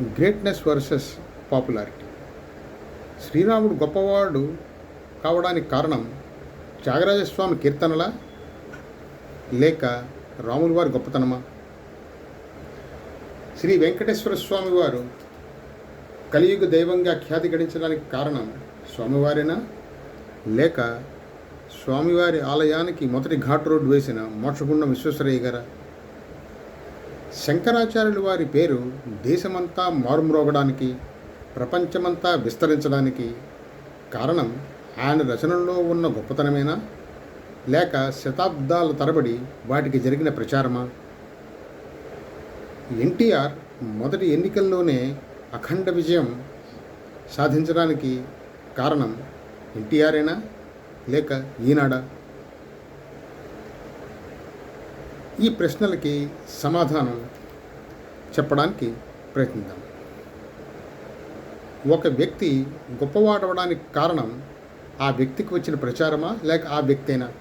Greatness versus popularity శ్రీరాముడు గొప్పవాడు కావడానికి కారణం త్యాగరాజస్వామి కీర్తనలా లేక రాముల వారి గొప్పతనమా? శ్రీ వెంకటేశ్వర స్వామి వారు కలియుగ దైవంగా ఖ్యాతి గడించడానికి కారణం స్వామివారేనా? లేక స్వామివారి ఆలయానికి మొదటి ఘాట్ రోడ్డు వేసిన మోక్షగుండం విశ్వేశ్వరయ్య గారా? శంకరాచార్యుల వారి పేరు దేశమంతా మారుమ్రోగడానికి ప్రపంచమంతా విస్తరించడానికి కారణం ఆయన రచనల్లో ఉన్న గొప్పతనమేనా? లేక శతాబ్దాల తరబడి వాటికి జరిగిన ప్రచారమా? ఎన్టీఆర్ మొదటి ఎన్నికల్లోనే అఖండ విజయం సాధించడానికి కారణం ఎన్టీఆరేనా? లేక ఈనాడా? ఈ ప్రశ్నలకి సమాధానం చెప్పడానికి ప్రయత్నిద్దాం. ఒక వ్యక్తి గొప్పవాడవడానికి కారణం ఆ వ్యక్తికి వచ్చిన ప్రచారమా లేక ఆ వ్యక్తేనా?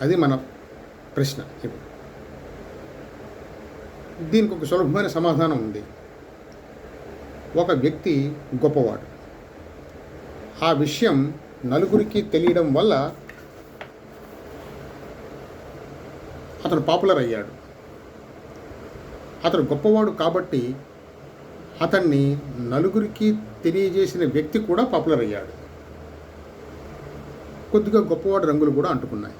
అది మన ప్రశ్న ఇప్పుడు. దీనికి ఒక సులభమైన సమాధానం ఉంది. ఒక వ్యక్తి గొప్పవాడు. ఆ విషయం నలుగురికి తెలియడం వల్ల అతను పాపులర్ అయ్యాడు. అతను గొప్పవాడు కాబట్టి అతన్ని నలుగురికి తెలియజేసిన వ్యక్తి కూడా పాపులర్ అయ్యాడు. కొద్దిగా గొప్పవాడు రంగులు కూడా అంటుకున్నాయి.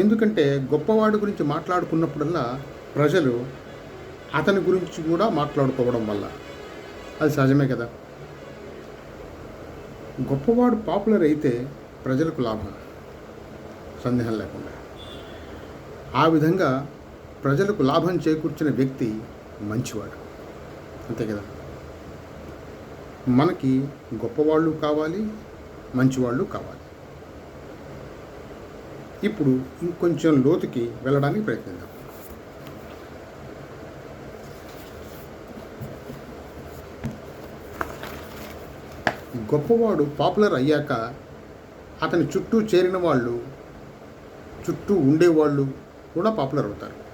ఎందుకంటే గొప్పవాడు గురించి మాట్లాడుకున్నప్పుడల్లా ప్రజలు అతని గురించి కూడా మాట్లాడుకోవడం వల్ల. అది సహజమే కదా. గొప్పవాడు పాపులర్ అయితే ప్రజలకు లాభం. సందేహం లేకుండా. ఆ విధంగా ప్రజలకు లాభం చేకూర్చిన వ్యక్తి మంచివాడు. అంతే కదా? మనకి గొప్పవాళ్ళు కావాలి మంచివాళ్ళు కావాలి. ఇప్పుడు ఇంకొంచెం లోతుకి వెళ్ళడానికి ప్రయత్నిద్దాం. గొప్పవాడు పాపులర్ అయ్యాక అతని చుట్టూ చేరిన వాళ్ళు చుట్టూ ఉండేవాళ్ళు కూడా పాపులర్ అవుతారు.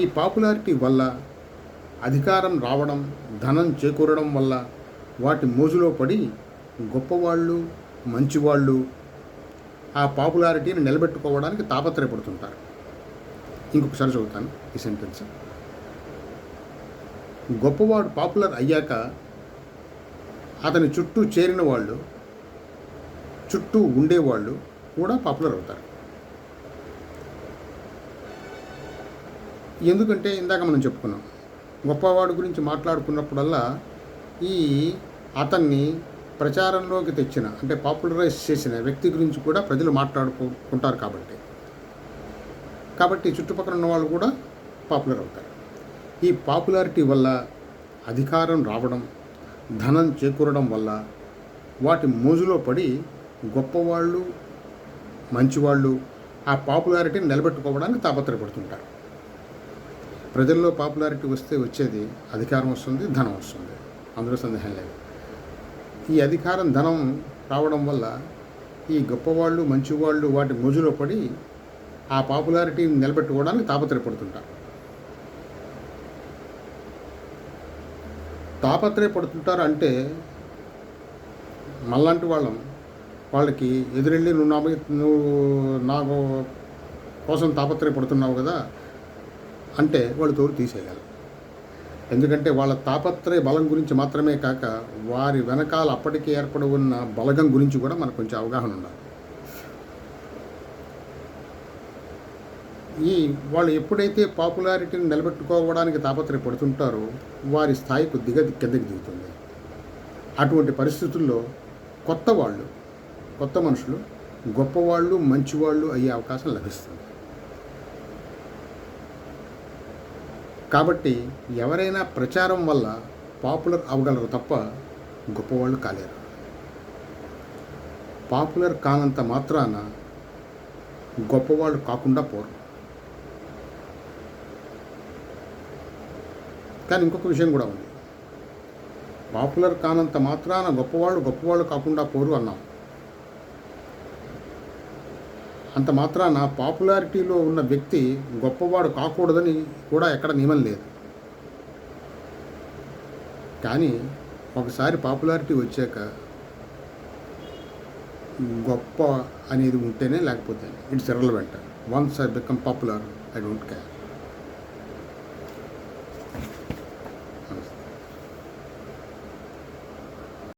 ఈ పాపులారిటీ వల్ల అధికారం రావడం ధనం చేకూరడం వల్ల వాటి మోజులో పడి గొప్పవాళ్ళు మంచివాళ్ళు ఆ పాపులారిటీని నిలబెట్టుకోవడానికి తాపత్రయపడుతుంటారు. ఇంకొకసారి చదువుతాను ఈ సెంటెన్స్. గొప్పవాడు పాపులర్ అయ్యాక అతని చుట్టూ చేరిన వాళ్ళు చుట్టూ ఉండేవాళ్ళు కూడా పాపులర్ అవుతారు. ఎందుకంటే ఇందాక మనం చెప్పుకున్నాం గొప్పవాడి గురించి మాట్లాడుకున్నప్పుడల్లా ఈ అతన్ని ప్రచారంలోకి తెచ్చిన అంటే పాపులరైజ్ చేసిన వ్యక్తి గురించి కూడా ప్రజలు మాట్లాడుకుంటారు కాబట్టి. కాబట్టి చుట్టుపక్కల ఉన్న వాళ్ళు కూడా పాపులర్ అవుతారు. ఈ పాపులారిటీ వల్ల అధికారం రావడం ధనం చేకూరడం వల్ల వాటి మోజులో పడి గొప్పవాళ్ళు మంచివాళ్ళు ఆ పాపులారిటీని నిలబెట్టుకోవడానికి తాపత్రయపడుతుంటారు. ప్రజల్లో పాపులారిటీ వస్తే వచ్చేది అధికారం వస్తుంది ధనం వస్తుంది. అందులో సందేహం లేదు. ఈ అధికారం ధనం రావడం వల్ల ఈ గొప్పవాళ్ళు మంచివాళ్ళు వాటి మోజులో పడి ఆ పాపులారిటీని నిలబెట్టుకోవడానికి తాపత్రయపడుతుంటారు. తాపత్రయపడుతుంటారు అంటే మళ్ళంటి వాళ్ళం వాళ్ళకి ఎదురెళ్ళి నువ్వు నా నువ్వు నాకు కోసం తాపత్రయపడుతున్నావు కదా అంటే వాళ్ళు తోడు తీసేయాలి. ఎందుకంటే వాళ్ళ తాపత్రయ బలం గురించి మాత్రమే కాక వారి వెనకాల అప్పటికే ఏర్పడి ఉన్న బలగం గురించి కూడా మనకు కొంచెం అవగాహన ఉండాలి. ఈ వాళ్ళు ఎప్పుడైతే పాపులారిటీని నిలబెట్టుకోవడానికి తాపత్రయపడుతుంటారో వారి స్థాయి కొద్దిగా కిందకి దిగుతుంది. అటువంటి పరిస్థితుల్లో కొత్త వాళ్ళు కొత్త మనుషులు గొప్పవాళ్ళు మంచివాళ్ళు అయ్యే అవకాశం లభిస్తుంది. కాబట్టి ఎవరైనా ప్రచారం వల్ల పాపులర్ అవ్వగలరు తప్ప గొప్పవాళ్ళు కాలేరు. పాపులర్ కానంత మాత్రాన గొప్పవాళ్ళు కాకుండా పోరు. కానీ ఇంకొక విషయం కూడా ఉంది. పాపులర్ కానంత మాత్రాన గొప్పవాళ్ళు గొప్పవాళ్ళు కాకుండా పోరు అన్నాం. అంత మాత్రాన పాపులారిటీలో ఉన్న వ్యక్తి గొప్పవాడు కాకూడదని కూడా ఎక్కడ నియమం లేదు. కానీ ఒకసారి పాపులారిటీ వచ్చాక గొప్ప అనేది ఉంటేనే లేకపోతే it's irrelevant. Once I become popular I don't care.